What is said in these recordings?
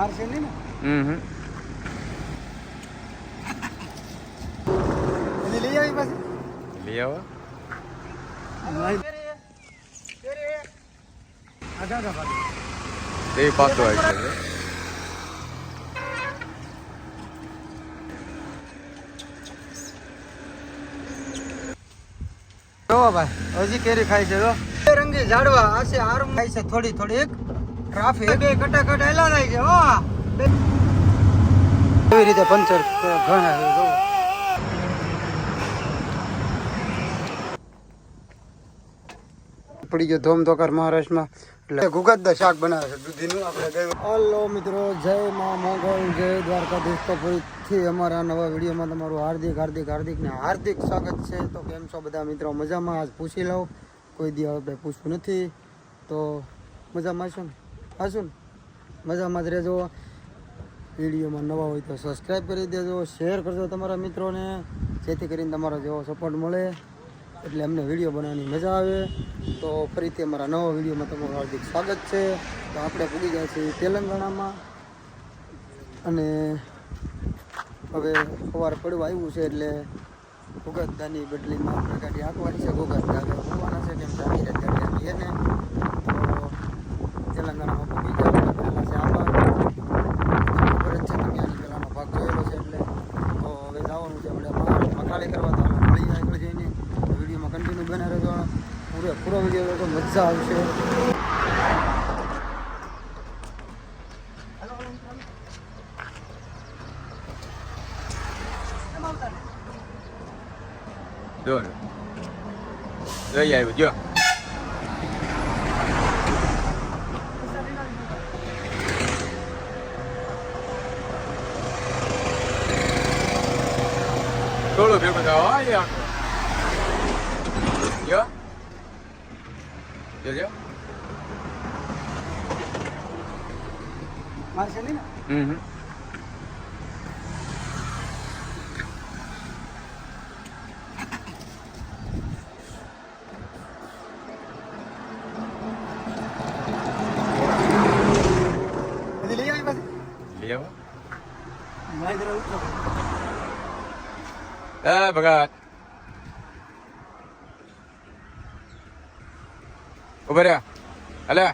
મારશે નહીં ને? હમ લઈ આવી પાછી. લઈ આવો. તે પાછો આવી છે. જો ભાઈ હજી કેરી ખાય છે જો. રંગી ઝાડવા આશે આરમ ખાય છે થોડી થોડીક ટ્રાફિક. બે કટાકટ કટા થાય છે હો. એવી રીતે પંચર ઘણા છે જો. પડી ગયો ધોમ ધોકાર મહારાષ્ટ્રમાં. એટલે ગુગતદા શાક બનાવે છે દૂધીનું આપણે ગયું. હલો મિત્રો જય મા મોગલ જય દ્વારકાધીશ. તો ફરીથી અમારા નવા વિડીયોમાં તમારું હાર્દિક હાર્દિક હાર્દિક ને હાર્દિક સ્વાગત છે. તો કેમ છો બધા મિત્રો? મજામાં? આજ પૂછી લઉં. કોઈ દી આપણે પૂછવું નથી. તો મજામાં છો ને? હાશું ને મજામાં જ રહેજો. વિડીયોમાં નવા હોય તો સબસ્ક્રાઈબ કરી દેજો શેર કરજો તમારા મિત્રોને, જેથી કરીને તમારો જેવો સપોર્ટ મળે. એટલે અમને વીડિયો બનાવવાની મજા આવે. તો ફરીથી અમારા નવા વિડીયોમાં તમારું હાર્દિક સ્વાગત છે. તો આપણે પૂગી જાય છે તેલંગાણામાં. અને હવે સવાર પડવા આવ્યું છે એટલે ભૂગતદાની બદલીમાં આપણે ગાડી આંકવાની છે. ભૂગતદા હવે હોવાના છે કેમ કે રહ્યા એને તો તેલંગાણામાં પૂગી ગયા એટલે પહેલા છે આંબા ખબર જ છે તમે આની પહેલાનો ભાગ જોયેલો છે એટલે તો હવે જવાનું છે આપણે મહારાષ્ટ્રમાં ખાલી કરવા તો આપણે મળી જાય આગળ જઈને વિડીયોમાં કન્ટિન્યુ બના રહેજો પૂરો પૂરો વીડિયો તો મજા આવશે જો જોઈ આવ્યું જો થોડું ભેગું થાવ હા યા જો જો જો મારશે નહીં ને? હમ ભગત ઊભા રહ્યા હલો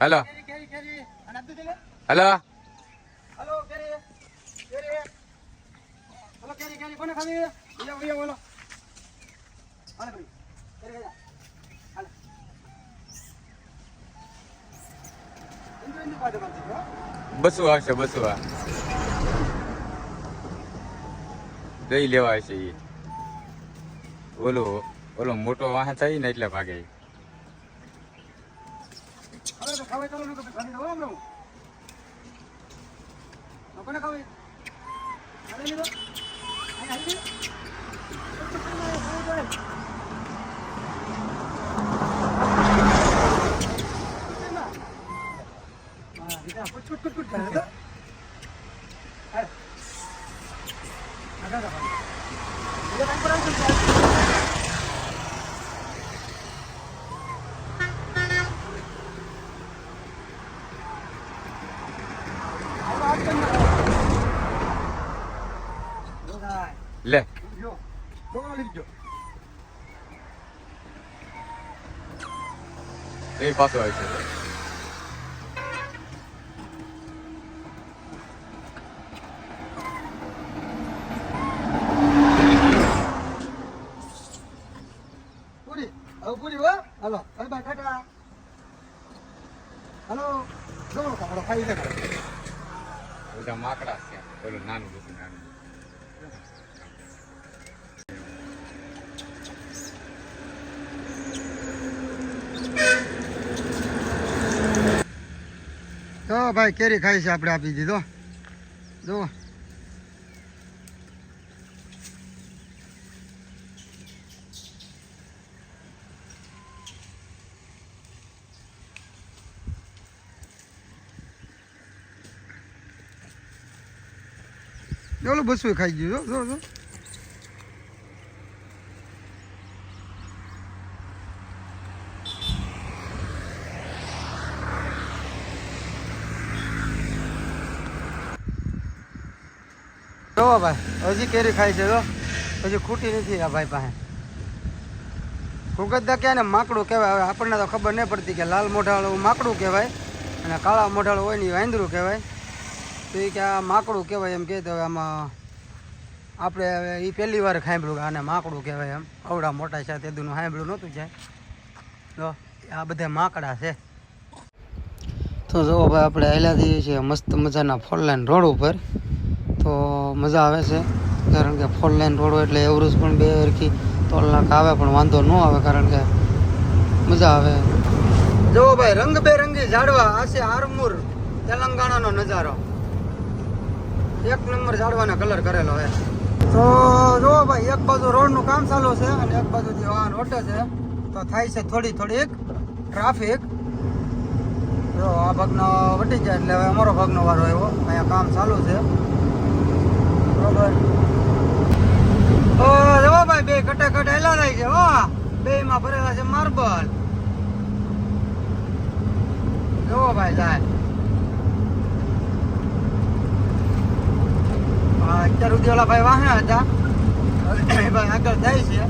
હલો હલો હલો હાલે ભાઈ કેરી બસું આવશે બસું આ દહીં લેવા આવશે એ ઓલો ઓલો મોટો વાહન થાય ને એટલે ભાગે. ઈ. હવે તો ખાવાય ચાલો ને તો ઘણી દવા હમણાં હું કોને ખાવી હાલે લીધો હાલે હાલે હા, દીકરા, કુટ, કુટ, કુટ, કુટ કરે તો. હાલે. આગળ આગળ. બીજા ટાઈમ પર આવજો ને ત્યારે. આવો, આજ પણ ના ખાવ. જો ભાઈ, લે. એ પાછો આવશે પૂરી હવે પૂરી હો હાલો બાય બાય ટાટા હાલો જમણો ખાવાનો ખાઈ લે બધા માકડા છે પેલું નાનું બધું નાનું તો ભાઈ, કેરી ખાઈ છે આપણે આપી દીધો, જો. ઓલું બસું ખાઈ ગયું જો જો. જો ભાઈ, હજી કેરી ખાય છે હજી ખૂટી નથી આ ભાઈ પાસે. ભૂગતદા ક્યાં ને માકડું કહેવાય. હવે આપણને તો ખબર નહીં પડતી કે લાલ મોઢાળું માકડું કહેવાય અને કાળા મોઢાળું હોય ને એ વાંદરું કહેવાય. તો એ કે આ માકડું કહેવાય એમ કહે તો આમાં આપણે હવે એ પહેલી વાર સાંભળ્યું આને માકડું કહેવાય એમ. અવડા મોટા છે તેદુનું સાંભળ્યું નહોતું જાય. તો આ બધા માકડા છે. તો જો ભાઈ, આપણે આવેલા જઈએ છીએ મસ્ત મજાના ફોરલાઈન રોડ ઉપર. તો મજા આવે છે. કારણ કે ફોર લાઈન રોડ હોય એટલે એવરેજ પણ બે હરખી ત્રણ લાખ આવે, પણ વાંધો ન આવે કારણ કે મજા આવે. જો ભાઈ, રંગબેરંગી ઝાડવા આ છે આરમુર, તેલંગાણાનો નજારો. એક નંબર ઝાડવાના કલર કરેલો હોય તો જો ભાઈ, એક બાજુ રોડનું કામ ચાલુ છે અને એક બાજુ જે વાહન ઓટે છે, તો થાય છે થોડી થોડીક ટ્રાફિક જો આ ભાગનો વટી જાય એટલે હવે અમારો ભાગનો વારો આવ્યો. અહીંયા કામ ચાલુ છે. બરોબર ભાઈ બે કટે કટે હેલા થાય છે હો. બે માં ભરેલા છે માર્બલ. જો ભાઈ જાય હા, અત્યાર સુધી ઓલા ભાઈ વાહણા હતા. ભાઈ આગળ જાય છે.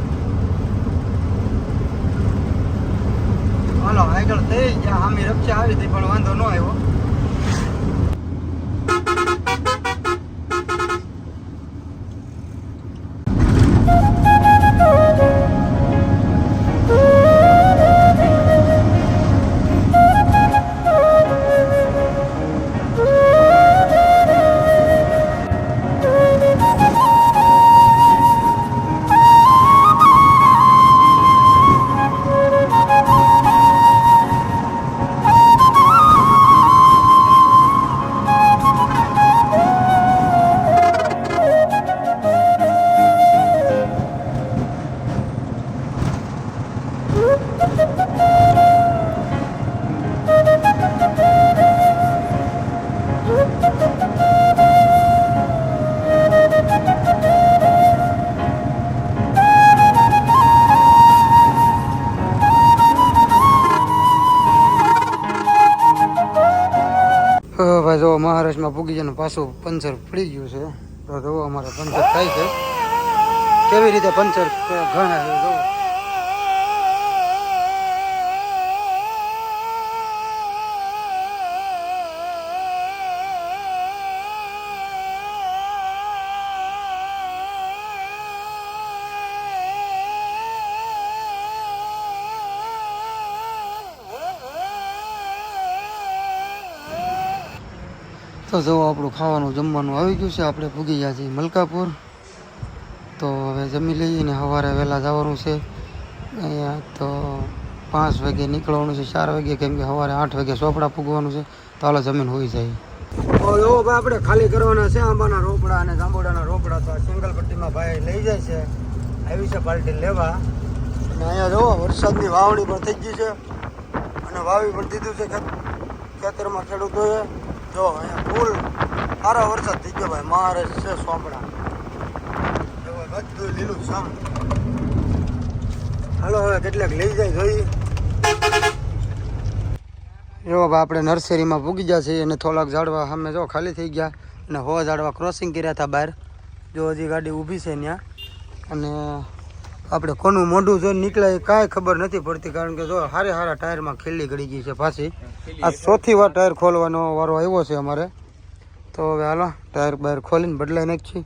હાલો આગળ થઈ ગયા. આમી રક્ષા આવી હતી પણ વાંધો ન આવ્યો. પૂગી જવાનું પાછું પંચર પડી ગયું છે. તો અમારે પંચર થાય છે. કેવી રીતે પંચર ઘણા છે તો જો આપણું ખાવાનું જમવાનું આવી ગયું છે, આપણે પૂગી ગયા છીએ મલકાપુર. તો હવે જમી લઈએ ને સવારે વહેલા જવાનું છે. અહીંયા તો પાંચ વાગે નીકળવાનું છે, ચાર વાગે, કેમ કે સવારે આઠ વાગે ચોપડા પૂગવાનું છે. તો હાલો જમીન હોઈ જાય. આપણે ખાલી કરવાના છે આંબાના રોપડા અને જાંબુડાના રોપડા, તો સિંગલ પટ્ટીમાં ભાઈ લઈ જાય છે. આવી છે પાર્ટી લેવા. અને અહીંયા જુઓ વરસાદની વાવણી પણ થઈ ગઈ છે. અને વાવી પણ દીધું છે ખેતરમાં ખેડૂતોએ. જો, અહીંયા ફૂલ સારો વરસાદ થઈ ગયો ભાઈ, મારે છે સોપડા. બધું લીલું સામ હાલો, હવે કેટલાક લઈ જાય જોઈ જો આપણે નર્સરીમાં પૂગી ગયા છીએ અને થોડાક ઝાડવા સામે જો ખાલી થઈ ગયા અને હો ઝાડવા ક્રોસિંગ કર્યા હતા બહાર. જો હજી ગાડી ઊભી છે ત્યાં. અને આપણે કોનું મોઢું જો નીકળે એ કાંઈ ખબર નથી પડતી કારણ કે જો હારે હારા ટાયરમાં ખીલી ગળી ગઈ છે પાછી. આ ચોથી વાર ટાયર ખોલવાનો વારો આવ્યો છે અમારે. તો હવે હાલો ટાયર બાયર ખોલીને બદલાઈ નાખીએ.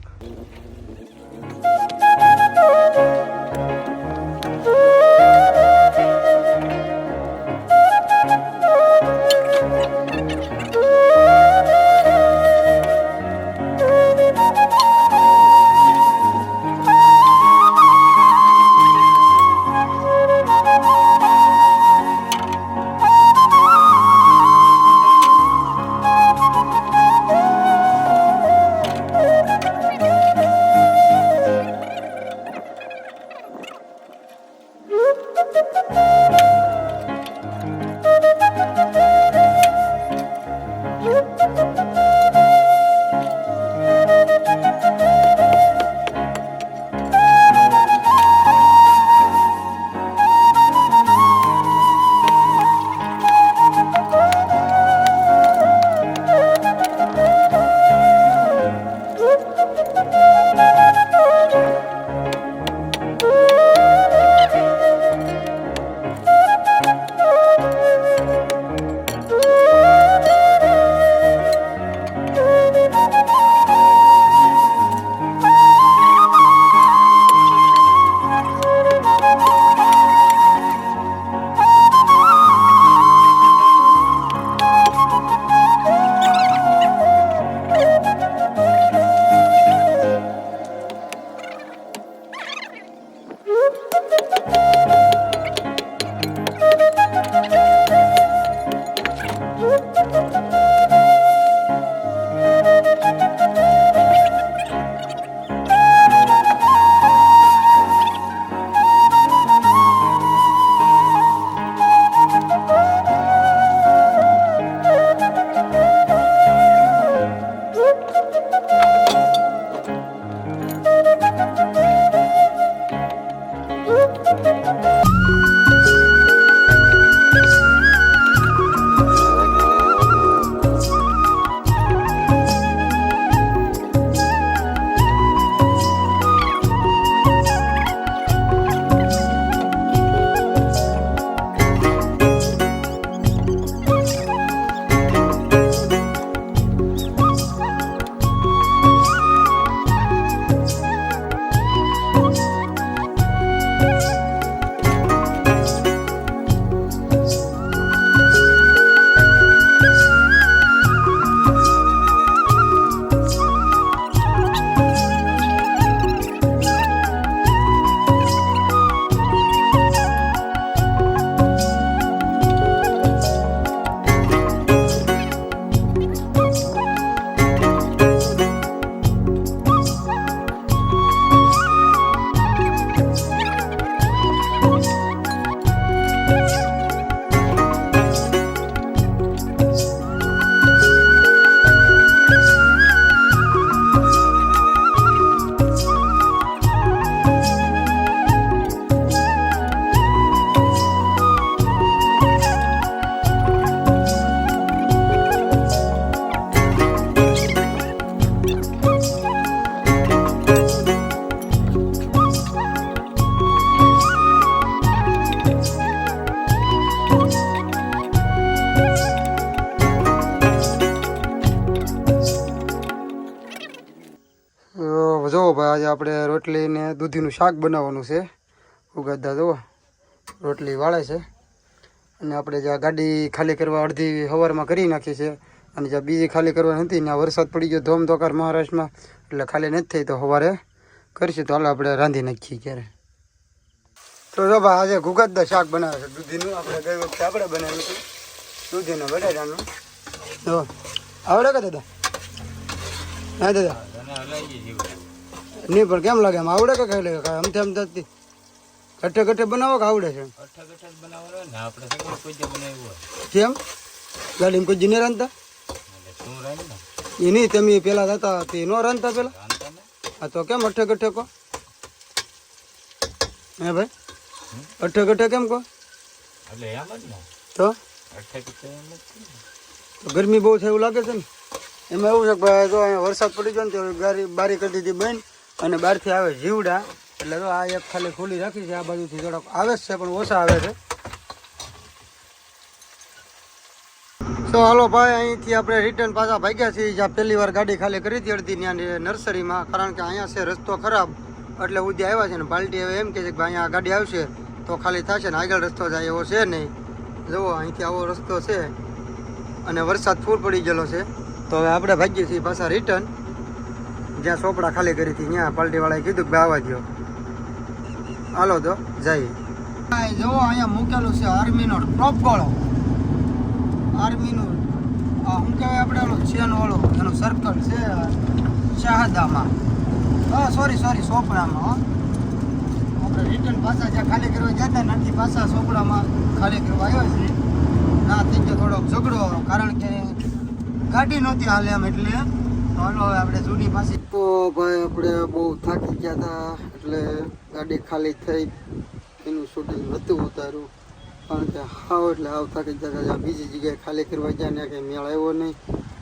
તો જો ભાઈ, આજે આપણે રોટલી ને દૂધીનું શાક બનાવવાનું છે. ઉગાદા જુઓ રોટલી વાળે છે. અને આપણે જ્યાં ગાડી ખાલી કરવા અડધી સવારમાં કરી નાખી છે અને જ્યાં બીજી ખાલી કરવાની હતી ત્યાં વરસાદ પડી ગયો ધોમધોકાર મહારાષ્ટ્રમાં, એટલે ખાલી નથી થઈ તો સવારે કરીશું. તો હાલ આપણે રાંધી નાખીએ ક્યારે. તો જો ભાઈ, આજે ગુગતદા શાક બનાવે છે દૂધીનું. આપણે ગઈ વખતે આપણે બનાવ્યું હતું. દૂધીનું બટાટાનું જો, આવડે કે દાદા? હા દાદા? નહીં પણ કેમ લાગે? એમ આવડે કે કઈ લાગે કાંઈ આમથી આમ થતી. કઠે કઠે બનાવો કે આવડે છે? કેમ? ગાડીમાં કોઈ જીને રાંધતા એ નહીં તમે પેલા થતા તે નો રાંધતા પેલા? હા તો કેમ અઠે કઠે કહો? હે ભાઈ? અઠે કઠે કેમ કહો? તો? તો ગરમી બહુ થાય એવું લાગે છે ને? એમાં એવું છે કે ભાઈ જો અહીંયા વરસાદ પડી ગયો ને તો ગાડી બારી કરી દીધી બંધ. અને બહારથી આવે જીવડા. એટલે તો આ એક ખાલી ખુલ્લી રાખી છે, આ બાજુથી જરાક આવે છે, પણ ઓછા આવે છે. તો હાલો ભાઈ, અહીંથી આપણે રિટર્ન પાછા ભાગ્યા છીએ. જ્યાં પહેલી વાર ગાડી ખાલી કરી હતી અડધી, ત્યાં નર્સરીમાં કારણ કે અહીંયા છે રસ્તો ખરાબ. એટલે ઉદ્યા આવ્યા છે ને પાલટી હવે એમ કહે છે કે અહીંયા ગાડી આવશે, તો ખાલી થશે ને આગળ રસ્તો જાય એવો છે નહીં. જુઓ, અહીંથી આવો રસ્તો છે. અને વરસાદ ફૂલ પડી ગયેલો છે. તો હવે આપણે ભાગીએ છીએ પાછા રિટર્ન જ્યાં ચોપડા ખાલી કરી હતી, ત્યાં પાલટીવાળાએ કીધું કે આવવા દો હાલો તો, જઈએ. જો અહીંયા મૂકેલું છે આર્મીનો ટોપ ગોળો આર્મીનું શું કહેવાય આપણે ઓલો ચેન વાળો. એનું સર્કલ છે શાહદામાં. હા સોરી સોરી સોપડામાં આપણે રિટર્ન પાછા જ્યાં ખાલી કરવા જતા નથી પાછા સોપડામાં ખાલી કરવા આવ્યો છે ના થઈ ગયો થોડોક ઝઘડો, કારણ કે ગાડી નહોતી હાલે એમ એટલે. હવે આપણે જૂની તો ભાઈ, આપણે બહુ થાકી ગયા હતા, એટલે ગાડી ખાલી થઈ. એનું શૂટિંગ નહોતું ઉતાર્યું. કારણ કે હાવ, એટલે હાવ થાકી ગયા બીજી જગ્યાએ ખાલી કરવા ગયા ને કંઈ મેળ આવ્યો નહીં.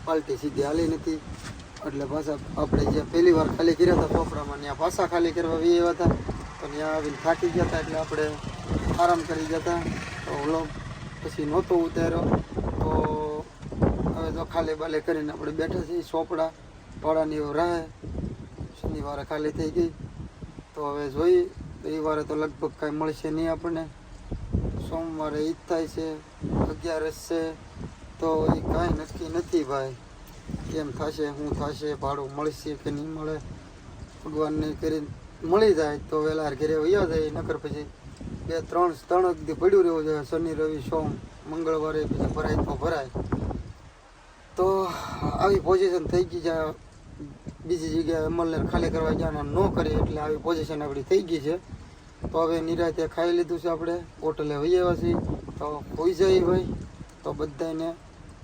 પાલટી સીધી હાલી નથી. એટલે પાછા આપણે જે પહેલી વાર ખાલી કર્યા હતા ચોપડામાં ત્યાં પાછા ખાલી કરવા વી આવ્યા હતા. તો ત્યાં આવીને થાકી ગયા હતા, એટલે આપણે આરામ કરી ગયા હતા. તો વ્લોગ પછી નહોતો ઉતાર્યો. હવે તો ખાલી બાલે કરીને આપણે બેઠા છીએ ચોપડા ભાડાની રહે. શનિવારે ખાલી થઈ ગઈ. તો હવે જોઈએ રવિવારે તો લગભગ કાંઈ મળશે નહીં આપણને. સોમવારે ઈદ થાય છે, અગિયારસ છે, તો એ કાંઈ નક્કી નથી ભાઈ. કેમ થશે શું થશે, ભાડું મળશે કે નહીં મળે? ભગવાનને કરીને મળી જાય તો વહેલા ઘેરે વયો જાય, નકર પછી બે ત્રણ ત્રણ દી પડ્યું રહેવું જોઈએ શનિ, રવિ, સોમ, મંગળવારે પછી ભરાય તો ભરાય. તો આવી પોઝિશન થઈ ગઈ છે. બીજી જગ્યાએ અમલને ખાલી કરવા ગયા ન કરી એટલે આવી પોઝિશન આપણી થઈ ગઈ છે. તો હવે નિરાતે ખાઈ લીધું છે આપણે. હોટલે વહી આવ્યા છીએ. તો હોઈ જાય ભાઈ. તો બધાને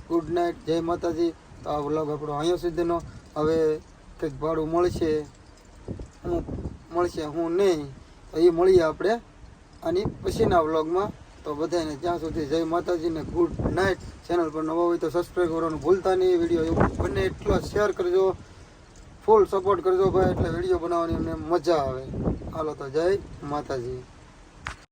ગુડ નાઇટ જય માતાજી. તો આ વ્લોગ આપણો અહીંયા સુધીનો. હવે કંઈક ભાડું મળશે. હું મળશે, હું નહીં. તો એ મળીએ આપણે. આની પછીના વ્લોગમાં તો બધાને ત્યાં સુધી જય માતાજીને ગુડ નાઇટ. ચેનલ પર નવો હોય તો સબસ્ક્રાઈબ કરવાનું ભૂલતા નહીં. વીડિયો બને એટલો શેર કરજો. ફૂલ સપોર્ટ કરજો ભાઈ, એટલે વીડિયો બનાવવાની અમને મજા આવે. હાલો તો જય માતાજી.